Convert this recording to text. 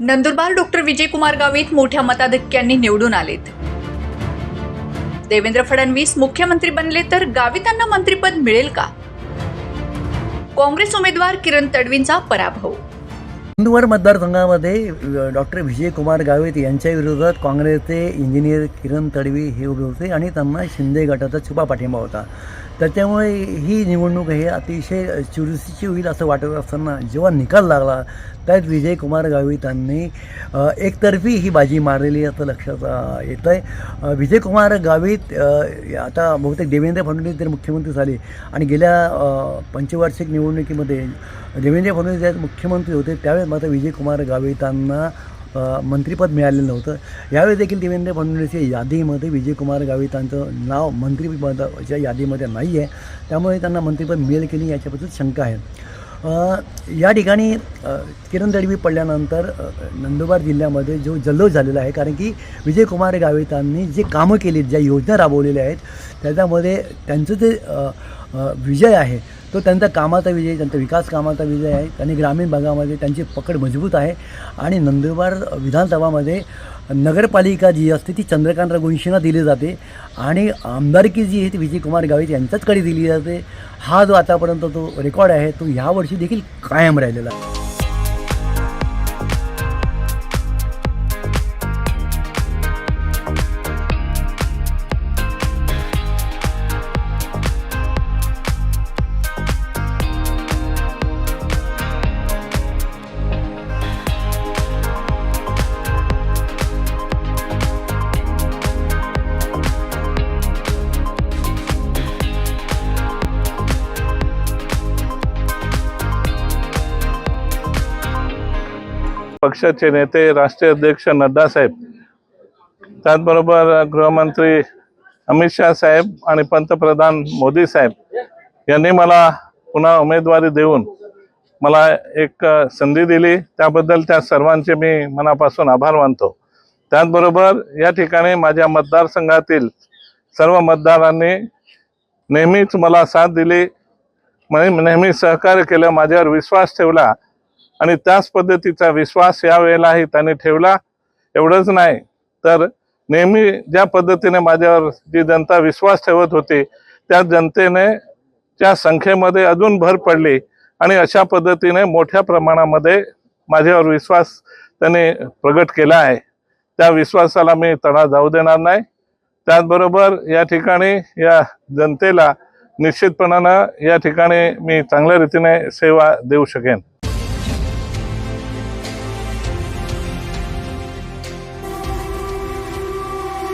Nandurbar doctor Vijaykumar Gavit मोठ्या मताधिक्यांनी निवडून आलेत. देवेंद्र फडणवीस मुख्यमंत्री बनले तर गावितांना मंत्रिपद मिळेल का? काँग्रेस उमेदवार किरण तडवींचा पराभव. नंदुरबार मतदारसंघामध्ये डॉक्टर विजयकुमार गावित यांच्या विरोधात काँग्रेसचे इंजिनियर किरण तडवी हे उभे होते आणि त्यांना शिंदे गटाचा छुपा पाठिंबा होता. त्याच्यामुळे ही निवडणूक हे अतिशय चुरशीची होईल असं वाटत असताना जेव्हा निकाल लागला त्यात विजयकुमार गावितांनी एकतर्फी ही बाजी मारलेली असं लक्षात येतं आहे विजयकुमार गावित आता बहुतेक देवेंद्र फडणवीस जर मुख्यमंत्री झाले आणि गेल्या पंचवार्षिक निवडणुकीमध्ये देवेंद्र फडणवीस ज्यावेळेस मुख्यमंत्री होते त्यावेळेस मात्र विजयकुमार गावितांना मंत्रिपद मिळालेलं नव्हतं. यावेळी देखील देवेंद्र फडणवीसच्या यादीमध्ये विजयकुमार गावितांचं नाव मंत्रिपदाच्या यादीमध्ये नाही आहे त्यामुळे त्यांना मंत्रिपद मिळेल की नाही याच्याबद्दल शंका आहे. या ठिकाणी किरण दडवी पडल्यानंतर नंदुरबार जिल्ह्यामध्ये जो जल्लोष झालेला आहे कारण की विजयकुमार गावितांनी जे कामं केली ज्या योजना राबवलेल्या आहेत त्याच्यामध्ये त्यांचं जे विजय आहे तो त्यांचा कामाचा विजय त्यांचा विकास कामाचा विजय आहे. त्यांनी ग्रामीण भागामध्ये त्यांची पकड मजबूत आहे. आणि नंदुरबार विधानसभामध्ये नगरपालिका जी असते ती चंद्रकांत रघुवंशींना दिली जाते. आणि आमदारकी जी आहे ती विजयकुमार गावित यांच्याचकडे दिली जाते. हा जो आतापर्यंत तो रेकॉर्ड आहे तो ह्यावर्षी देखील कायम राहिलेला आहे. पक्षाचे नेते राष्ट्रीय अध्यक्ष नड्डा साहेब त्याचबरोबर गृहमंत्री अमित शाह साहेब आणि पंतप्रधान मोदी साहेब यांनी मला पुन्हा उमेदवारी देऊन मला एक संधी दिली. त्याबद्दल त्या सर्वांचे मी मनापासून आभार मानतो. त्याचबरोबर या ठिकाणी माझ्या मतदारसंघातील सर्व मतदारांनी नेहमीच मला साथ दिली. म्हणजे नेहमी सहकार्य केलं. माझ्यावर विश्वास ठेवला. आणि त्याच पद्धतीचा विश्वास या वेळेलाही त्यांनी ठेवला. एवढंच नाही तर नेहमी ज्या पद्धतीने माझ्यावर जी जनता विश्वास ठेवत होती त्या जनतेने त्या संख्येमध्ये अजून भर पडली आणि अशा पद्धतीने मोठ्या प्रमाणामध्ये माझ्यावर विश्वास त्यांनी प्रगट केला आहे. त्या विश्वासाला मी तडा जाऊ देणार नाही. त्याचबरोबर या ठिकाणी या जनतेला निश्चितपणानं या ठिकाणी मी चांगल्या रीतीने सेवा देऊ शकेन.